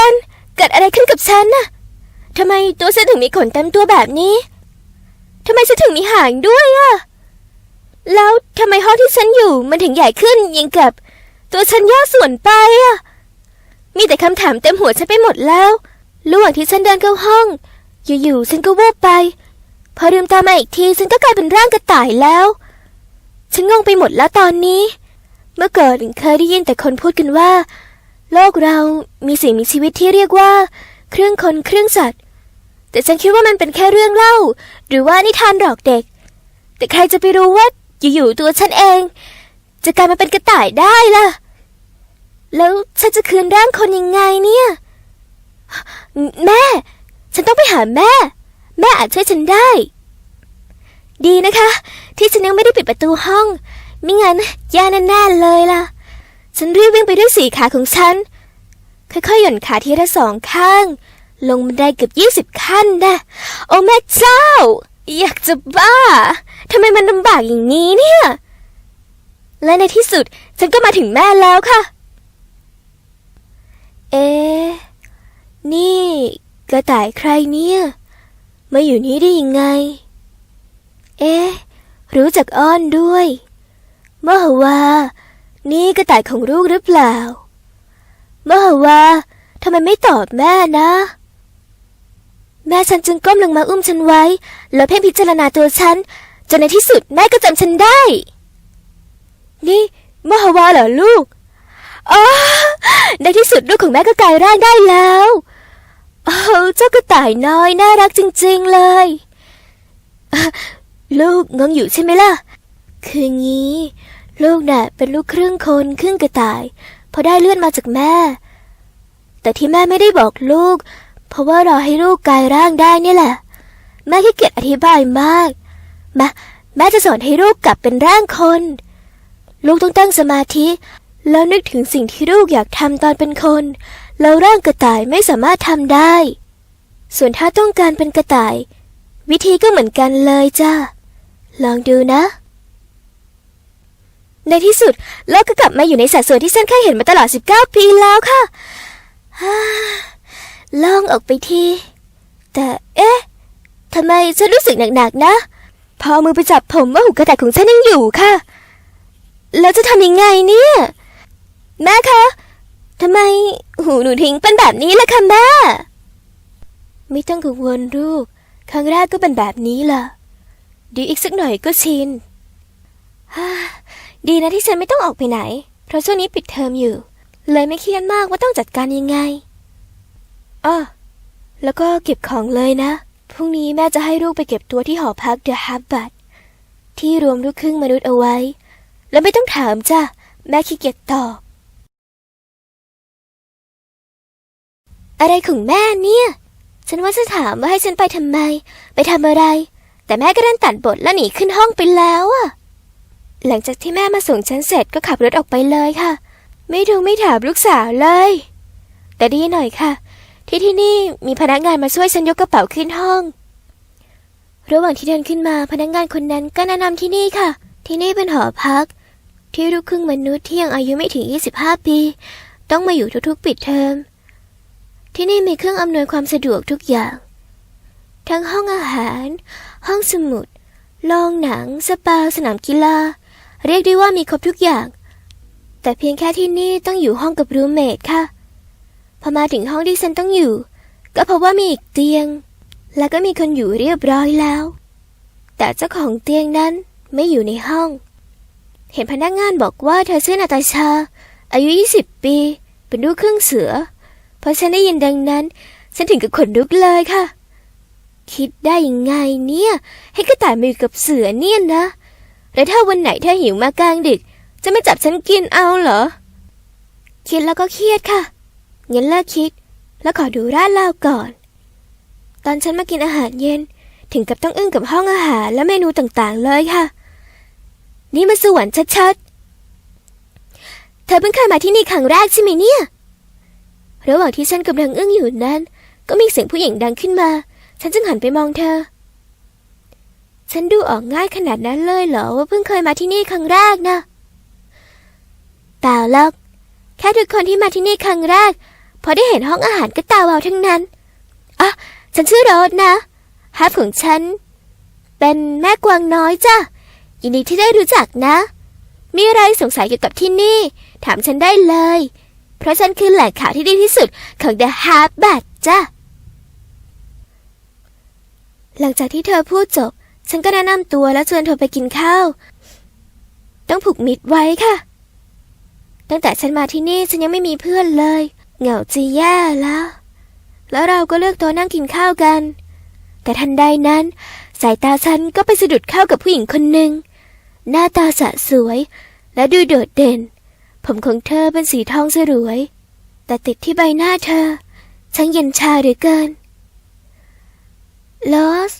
กัน เกิดอะไรขึ้นกับฉันน่ะทำไมตัวฉันถึงมีขนเต็มตัวแบบนี้ทำไมฉันถึงมีหางด้วยอะแล้วทำไมห้องที่ฉันอยู่มันถึงใหญ่ขึ้นยังกับ ตัวฉันย่อส่วนไปอะมีแต่คำถามเต็มหัวฉันไปหมดแล้วระหว่างที่ฉันเดินเข้าห้อง อยู่ๆฉันก็วูบไป พอลืมตามาอีกทีฉันก็กลายเป็นร่างกระต่ายแล้ว ฉันงงไปหมดแล้วตอนนี้ เมื่อก่อนเคยได้ยินแต่คนพูดกันว่า โลกเรามีสิ่งมีชีวิตที่เรียกว่า เครื่องคนเครื่องสัตว์ แต่ฉันคิดว่ามันเป็นแค่เรื่องเล่า หรือว่านิทานหลอกเด็ก แต่ใครจะไปรู้ว่าอยู่ๆตัวฉันเอง จะกลายมาเป็นกระต่ายได้ล่ะ แล้วฉันจะคืนร่างคนยังไงเนี่ย แม่ ฉันต้องไปหาแม่ แม่อาจช่วยฉันได้ ดีนะคะ ที่ฉันยังไม่ได้ปิดประตูห้อง ไม่งั้นแย่แน่ๆเลยล่ะ ฉันรีบวิ่งไปด้วยสี่ขาของฉัน ค่อยๆหย่อนขาทีละสองข้าง ลงบันไดเกือบยี่สิบขั้นนะโอ้แม่เจ้า อยากจะบ้าทำไมมันลำบากอย่างนี้เนี่ย และในที่สุดฉันก็มาถึงแม่แล้วค่ะ เอ๊นี่กระต่ายใครเนี่ย มาอยู่นี่ได้ยังไง เอ๊รู้จักอ้อนด้วยมหวา นี่กระต่ายของลูกหรือเปล่า มหวาทำไมไม่ตอบแม่นะ แม่ฉันจึงก้มลงมาอุ้มฉันไว้ แล้วเพ่งพิจารณาตัวฉัน จนในที่สุดแม่ก็จำฉันได้ นี่มหาวาเหรอลูกอ๋อในที่สุดลูกของแม่ก็กลายร่างได้แล้วโอ้เจ้ากระต่ายน้อยน่ารักจริง ๆเลย ลูกงงอยู่ใช่ไหมล่ะ คืองี้ ลูกน่ะเป็นลูกครึ่งคนครึ่งกระต่ายเพราะได้เลือนมาจากแม่ แต่ที่แม่ไม่ได้บอกลูก เพราะว่ารอให้ลูกกลายร่างได้นี่แหละ แม่ขี้เกียจอธิบายมาก มา แม่จะสอนให้ลูกกลับเป็นร่างคน ลูกต้องตั้งสมาธิ แล้วนึกถึงสิ่งที่ลูกอยากทำตอนเป็นคน แล้วร่างกระต่ายไม่สามารถทำได้ ส่วนถ้าต้องการเป็นกระต่าย วิธีก็เหมือนกันเลยจ้าลองดูนะ ในที่สุดโลกก็กลับมาอยู่ในสัดส่วนที่ฉันเคยเห็นมาตลอด 19 ปีแล้วค่ะฮ่าโล่องออกไปทีแต่เอ๊ะทำไมฉันรู้สึกหนักๆนะ พอมือไปจับผมว่าหูกระต่ายของฉันยังอยู่ค่ะ แล้วจะทำยังไงเนี่ย แม่คะทำไมหูหนูทิ้งเป็นแบบนี้ล่ะคะแม่ ไม่ต้องกังวลลูก ครั้งแรกก็เป็นแบบนี้ล่ะดีอีกสักหน่อยก็ชินฮ่า ดีนะที่ฉันไม่ต้องออกไปไหน เพราะช่วงนี้ปิดเทอมอยู่ เลยไม่เครียดมากว่าต้องจัดการยังไงอ้อแล้วก็เก็บของเลยนะ พรุ่งนี้แม่จะให้ลูกไปเก็บตัวที่หอพักเดอะฮับบัตที่รวมลูกครึ่งมนุษย์เอาไว้ แล้วไม่ต้องถามจ้ะ แม่ขี้เกียจตอบ อะไรของแม่เนี่ย ฉันว่าจะถามว่าให้ฉันไปทำไม ไปทำอะไร แต่แม่ก็ดันตัดบทแล้วหนีขึ้นห้องไปแล้วอะ หลังจากที่แม่มาส่งฉันเสร็จก็ขับรถออกไปเลยค่ะ ไม่ดูไม่ถามลูกสาวเลย แต่ดีหน่อยค่ะ ที่ที่นี่มีพนักงานมาช่วยฉันยกกระเป๋าขึ้นห้อง ระหว่างที่เดินขึ้นมาพนักงานคนนั้นก็แนะนำที่นี่ค่ะ ที่นี่เป็นหอพัก ที่ลูกครึ่งมนุษย์ที่ยังอายุไม่ถึง 25 ปี ต้องมาอยู่ทุกๆปิดเทอมที่นี่มีเครื่องอำนวยความสะดวกทุกอย่าง ทั้งห้องอาหาร ห้องสมุด โรงหนัง สปา สนามกีฬา เรียกได้ว่ามีครบทุกอย่าง แต่เพียงแค่ที่นี่ต้องอยู่ห้องกับรูเมทค่ะ พอมาถึงห้องที่ฉันต้องอยู่ ก็พบว่ามีอีกเตียง แล้วก็มีคนอยู่เรียบร้อยแล้ว แต่เจ้าของเตียงนั้นไม่อยู่ในห้อง เห็นพนักงานบอกว่าเธอชื่อนาตาชา อายุ 20 ปี เป็นลูกครึ่งเสือพอฉันได้ยินดังนั้น ฉันถึงกับขนลุกเลยค่ะ คิดได้ยังไงเนี่ย ให้กระต่ายมาอยู่กับเสือเนี่ยนะ แล้วถ้าวันไหนเธอหิวมากลางดึก จะไม่จับฉันกินเอาเหรอ คิดแล้วก็เครียดค่ะงั้นเลิกคิด แล้วขอดูร้านเหล้าก่อน ตอนฉันมากินอาหารเย็น ถึงกับต้องอึ้งกับห้องอาหารและเมนูต่างๆเลยค่ะ นี่มันสวรรค์ชัดๆ เธอเพิ่งเคยมาที่นี่ครั้งแรกใช่ไหมเนี่ย ระหว่างที่ฉันกำลังอึ้งอยู่นั้น ก็มีเสียงผู้หญิงดังขึ้นมา ฉันจึงหันไปมองเธอ ฉันดูออกง่ายขนาดนั้นเลยเหรอว่าเพิ่งเคยมาที่นี่ครั้งแรกนะเปล่าหรอกแค่ทุกคนที่มาที่นี่ครั้งแรก พอได้เห็นห้องอาหารก็ตาวาวทั้งนั้นอะฉันชื่อโรสนะฮับของฉัน เป็นแม่กวางน้อยจ้ะยินดีที่ได้รู้จักนะ มีอะไรสงสัยเกี่ยวกับที่นี่ ถามฉันได้เลย เพราะฉันคือแหล่งข่าวที่ดีที่สุดของ The h a r b a t จ้ะหลังจากที่เธอพูดจบ ฉันก็แนะนำตัวและชวนเธอไปกินข้าว ต้องผูกมิตรไว้ค่ะ ตั้งแต่ฉันมาที่นี่ฉันยังไม่มีเพื่อนเลย เหงาจะแย่แล้ว แล้วเราก็เลือกโต๊ะนั่งกินข้าวกัน แต่ทันใดนั้น สายตาฉันก็ไปสะดุดเข้ากับผู้หญิงคนหนึ่ง หน้าตาสะสวย และดูโดดเด่น ผมของเธอเป็นสีทองสรวย แต่ติดที่ใบหน้าเธอช่างเย็นชาเหลือเกินลอส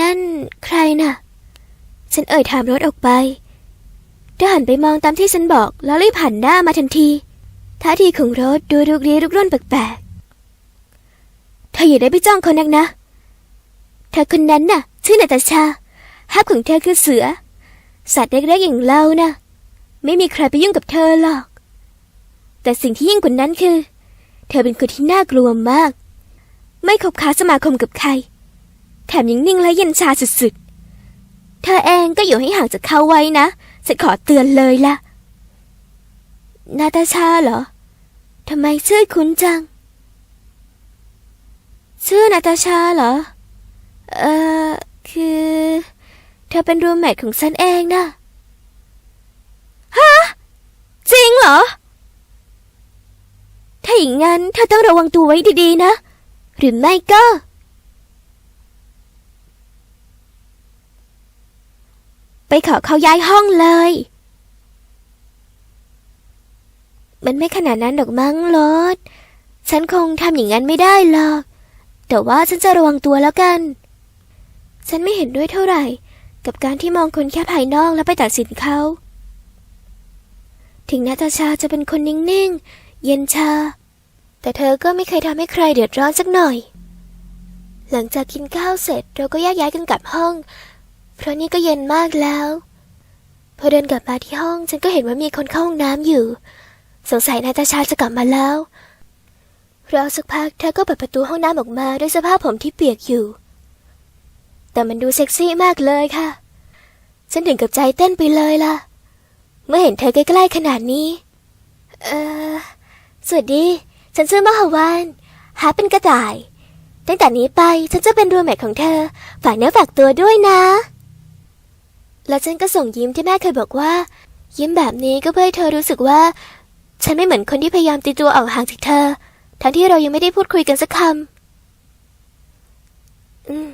นั่นใครน่ะ ฉันเอ่ยถามรถออกไปเธอหันไปมองตามที่ฉันบอกแล้วรีบหันหน้ามาทันทีท่าทีของรถดูรุกรีรุกร่นแปลกๆเธออย่าได้ไปจ้องเขานักนะ เธอคนนั้นน่ะ ชื่อนาตาชาฮับของเธอคือเสือ สัตว์เล็กๆอย่างเราน่ะ ไม่มีใครไปยุ่งกับเธอหรอก แต่สิ่งที่ยิ่งกว่านั้นคือ เธอเป็นคนที่น่ากลัวมาก ไม่คบค้าสมาคมกับใคร แถมยังนิ่งและเย็นชาสุดๆ เธอเองก็อยู่ให้ห่างจากเขาไว้นะ ฉันขอเตือนเลยล่ะ นาตาชาเหรอ ทำไมชื่อคุ้นจัง ชื่อนาตาชาเหรอ เอ่อคือ เธอเป็นรูมเมทของฉันเองนะฮะ จริงเหรอ ถ้าอย่างงั้นเธอต้องระวังตัวไว้ดีๆนะ หรือไม่ก็ ไปขอเขาย้ายห้องเลย มันไม่ขนาดนั้นดอกมั้งลอดฉันคงทำอย่างนั้นไม่ได้หรอก แต่ว่าฉันจะระวังตัวแล้วกัน ฉันไม่เห็นด้วยเท่าไหร่ กับการที่มองคนแค่ภายนอกแล้วไปตัดสินเขา ถึงนาตาชาจะเป็นคนนิ่งๆ เย็นชา แต่เธอก็ไม่เคยทำให้ใครเดือดร้อนสักหน่อย หลังจากกินข้าวเสร็จเราก็แยกย้ายกันกลับห้อง เพราะนี่ก็เย็นมากแล้ว พอเดินกลับมาที่ห้องฉันก็เห็นว่ามีคนเข้าห้องน้ำอยู่ สงสัยนาตาชาจะกลับมาแล้วรอสักพักเธอก็เปิดประตูห้องน้ำออกมาด้วยสภาพผมที่เปียกอยู่ แต่มันดูเซ็กซี่มากเลยค่ะ ฉันถึงกับใจเต้นไปเลยล่ะ เมื่อเห็นเธอใกล้ๆขนาดนี้ เออ สวัสดี ฉันชื่อมหาวาน หาเป็นกระต่าย ตั้งแต่นี้ไปฉันจะเป็นรูมเมทของเธอ ฝากเนื้อฝากตัวด้วยนะ แล้วฉันก็ส่งยิ้มที่แม่เคยบอกว่า ยิ้มแบบนี้ก็เพื่อให้เธอรู้สึกว่า ฉันไม่เหมือนคนที่พยายามตีตัวออกห่างจากเธอ ทั้งที่เรายังไม่ได้พูดคุยกันสักคำอืม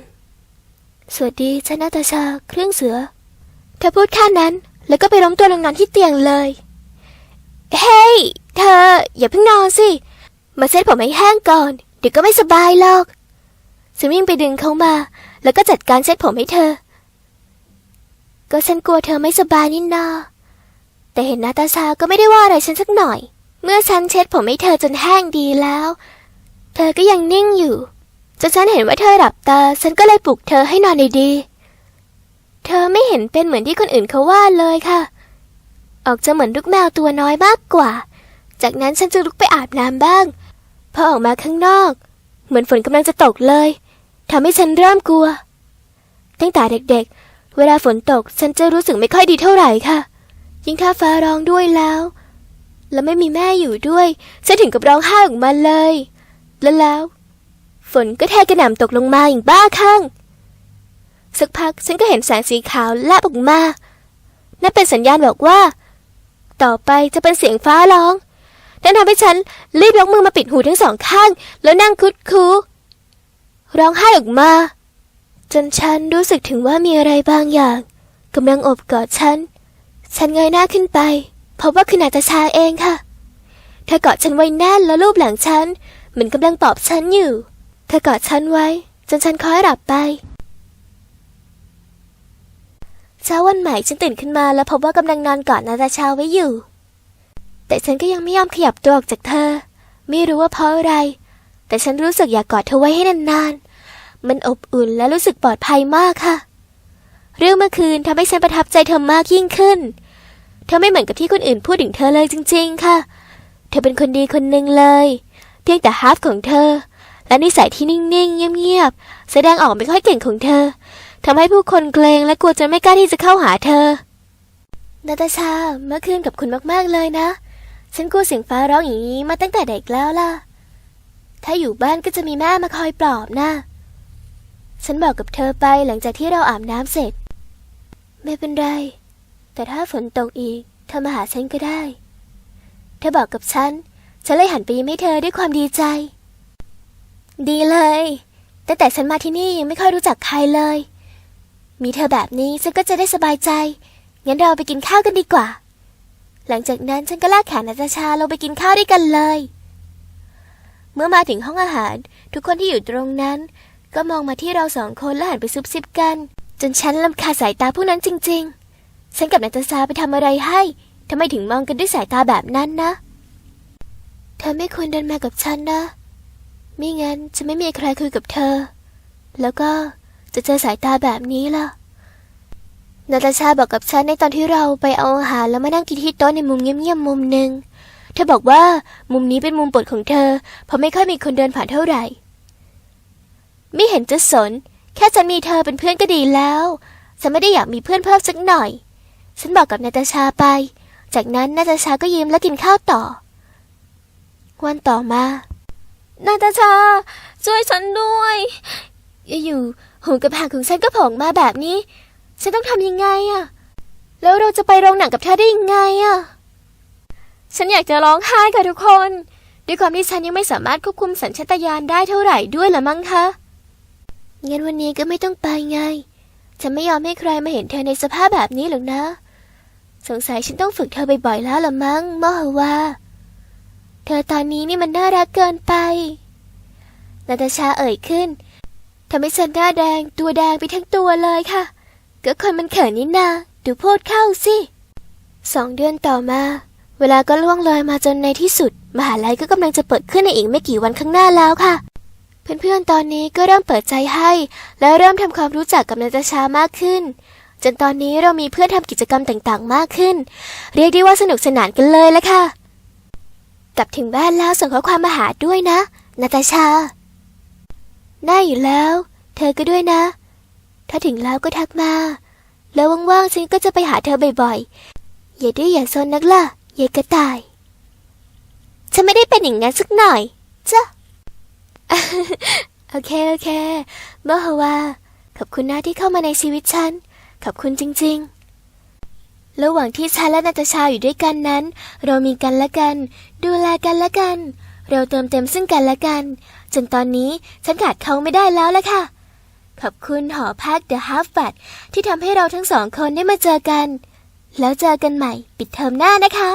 สวัสดีฉันนาตาชา เครื่องเสือ เธอพูดแค่นั้น แล้วก็ไปล้มตัวลงนอนที่เตียงเลย เฮ้ย เธอ อย่าเพิ่งนอนสิ มาเซ็ตผมให้แห้งก่อน เดี๋ยวก็ไม่สบายหรอกฉันวิ่งไปดึงเขามา แล้วก็จัดการเซ็ตผมให้เธอ ก็ฉันกลัวเธอไม่สบายนี่นาแต่เห็นนาตาชาก็ไม่ได้ว่าอะไรฉันสักหน่อย เมื่อฉันเช็ดผมให้เธอจนแห้งดีแล้ว เธอก็ยังนิ่งอยู่จนฉันเห็นว่าเธอหลับตา ฉันก็เลยปลุกเธอให้นอนดีๆ เธอไม่เห็นเป็นเหมือนที่คนอื่นเขาว่าเลยค่ะ ออกจะเหมือนลูกแมวตัวน้อยมากกว่า จากนั้นฉันจะลุกไปอาบน้ำบ้าง พอออกมาข้างนอก เหมือนฝนกำลังจะตกเลยทำให้ฉันเริ่มกลัว ตั้งแต่เด็กๆ เวลาฝนตกฉันจะรู้สึกไม่ค่อยดีเท่าไหร่ค่ะ ยิ่งถ้าฟ้าร้องด้วยแล้ว แล้วไม่มีแม่อยู่ด้วยฉันถึงกับร้องไห้ออกมาเลย แล้วแล้ว ฝนก็แทกระหน่ำตกลงมาอย่างบ้าคลั่งสักพักฉันก็เห็นแสงสีขาวแลบออกมานั่นเป็นสัญญาณบอกว่า ต่อไปจะเป็นเสียงฟ้าร้องนั่นทำให้ฉันรีบยกมือมาปิดหูทั้งสองข้าง แล้วนั่งคุดคูร้องไห้ออกมา จนฉันรู้สึกถึงว่ามีอะไรบางอย่างกำลังอบกอดฉัน ฉันเงยหน้าขึ้นไปพบว่าคือนาตาชาเองค่ะ เธอกอดฉันไว้แน่นแล้วลูบหลังฉันเหมือนกำลังปลอบฉันอยู่ เธอกอดฉันไว้ จนฉันคอยหลับไป เช้าวันใหม่ฉันตื่นขึ้นมาแล้วพบว่ากำลังนอนกอดนาตาชาไว้อยู่ แต่ฉันก็ยังไม่ยอมขยับตัวออกจากเธอ ไม่รู้ว่าเพราะอะไร แต่ฉันรู้สึกอยากกอดเธอไว้ให้นานๆ มันอบอุ่นและรู้สึกปลอดภัยมากค่ะ เรื่องเมื่อคืนทำให้ฉันประทับใจเธอมากยิ่งขึ้น เธอไม่เหมือนกับที่คนอื่นพูดถึงเธอเลยจริง ๆ ค่ะ เธอเป็นคนดีคนหนึ่งเลย เพียงแต่ฮาร์ฟของเธอ และนิสัยที่นิ่งๆเงียบๆแสดงออกไม่ค่อยเก่งของเธอทำให้ผู้คนเกรงและกลัวจนไม่กล้าที่จะเข้าหาเธอนาตาชาเมื่อคืนกับคุณมากๆเลยนะ ฉันกลัวเสียงฟ้าร้องอย่างนี้มาตั้งแต่เด็กแล้วล่ะ ถ้าอยู่บ้านก็จะมีแม่มาคอยปลอบนะ ฉันบอกกับเธอไปหลังจากที่เราอาบน้ำเสร็จ ไม่เป็นไร แต่ถ้าฝนตกอีก เธอมาหาฉันก็ได้ เธอบอกกับฉัน ฉันเลยหันไปยิ้มให้เธอด้วยความดีใจ ดีเลย ตั้งแต่ฉันมาที่นี่ยังไม่ค่อยรู้จักใครเลย มีเธอแบบนี้ฉันก็จะได้สบายใจ งั้นเราไปกินข้าวกันดีกว่า หลังจากนั้นฉันก็ลากแขนนาตาชาลงไปกินข้าวด้วยกันเลย เมื่อมาถึงห้องอาหาร ทุกคนที่อยู่ตรงนั้น ก็มองมาที่เราสองคนแล้วหันไปซุบซิบกัน จนฉันลำคาสายตาพวกนั้นจริง ๆ ฉันกับนาตาชาไปทำอะไรให้ทำไมถึงมองกันด้วยสายตาแบบนั้นนะ เธอไม่ควรเดินมากับฉันนะ ไม่งั้นจะไม่มีใครคุยกับเธอ แล้วก็จะเจอสายตาแบบนี้ล่ะ นาตาชาบอกกับฉันในตอนที่เราไปเอาอาหารแล้วมานั่งกินที่โต๊ะในมุมเงียบๆมุมหนึ่งเธอบอกว่ามุมนี้เป็นมุมโปรดของเธอ เพราะไม่ค่อยมีคนเดินผ่านเท่าไหร่ ไม่เห็นจะสน แค่ฉันมีเธอเป็นเพื่อนก็ดีแล้ว ฉันไม่ได้อยากมีเพื่อนเพิ่มสักหน่อย ฉันบอกกับนาตาชาไป จากนั้นนาตาชาก็ยิ้มและกินข้าวต่อ วันต่อมา นาตาชา ช่วยฉันด้วยอยู่หูกับหางของฉันก็ผล่มาแบบนี้ ฉันต้องทำยังไงอะแล้วเราจะไปโรงหนังกับเธอได้ยังไงอะฉันอยากจะร้องไห้ค่ะทุกคน ด้วยความที่ฉันยังไม่สามารถควบคุมสัญชาตญาณได้เท่าไหร่ด้วยละมั้งคะ งั้นวันนี้ก็ไม่ต้องไปไง ฉันไม่ยอมให้ใครมาเห็นเธอในสภาพแบบนี้หรอกนะ สงสัยฉันต้องฝึกเธอบ่อยๆแล้วละมั้งมอฮวา เธอตอนนี้นี่มันน่ารักเกินไป นาตาชาเอ่ยขึ้นทำให้ฉันหน้าแดงตัวแดงไปทั้งตัวเลยค่ะ ก็คนมันเขินนี่นาดูโพดเข้าสิสองเดือนต่อมา เวลาก็ล่วงเลยมาจนในที่สุด มหาลัยก็กำลังจะเปิดขึ้นในอีกไม่กี่วันข้างหน้าแล้วค่ะ เพื่อนๆ ตอนนี้ก็เริ่มเปิดใจให้ และเริ่มทำความรู้จักกับนาตาชามากขึ้น จนตอนนี้เรามีเพื่อนทำกิจกรรมต่างๆ มากขึ้น เรียกได้ว่าสนุกสนานกันเลยละค่ะ กลับถึงบ้านแล้วส่งข้อความมาหาด้วยนะนาตาชาได้อยู่แล้ว เธอก็ด้วยนะ ถ้าถึงแล้วก็ทักมา แล้วว่างๆฉันก็จะไปหาเธอบ่อยๆ อย่าดื้ออย่าซนนักล่ะยายกระต่าย ฉันไม่ได้เป็นอย่างนั้นสักหน่อยจ้ะ โอเค โอเคเมื่อฮาวา ขอบคุณนะที่เข้ามาในชีวิตฉัน ขอบคุณจริง ๆ ระหว่างที่ฉันและนาตาชาอยู่ด้วยกันนั้น เรามีกันและกัน ดูแลกันและกัน เราเติมเต็มซึ่งกันและกัน จนตอนนี้ฉันขาดเขาไม่ได้แล้วละค่ะ ขอบคุณหอพัก The Half b a t ที่ทำให้เราทั้งสองคนได้มาเจอกัน แล้วเจอกันใหม่ ปิดเทอมหน้านะคะ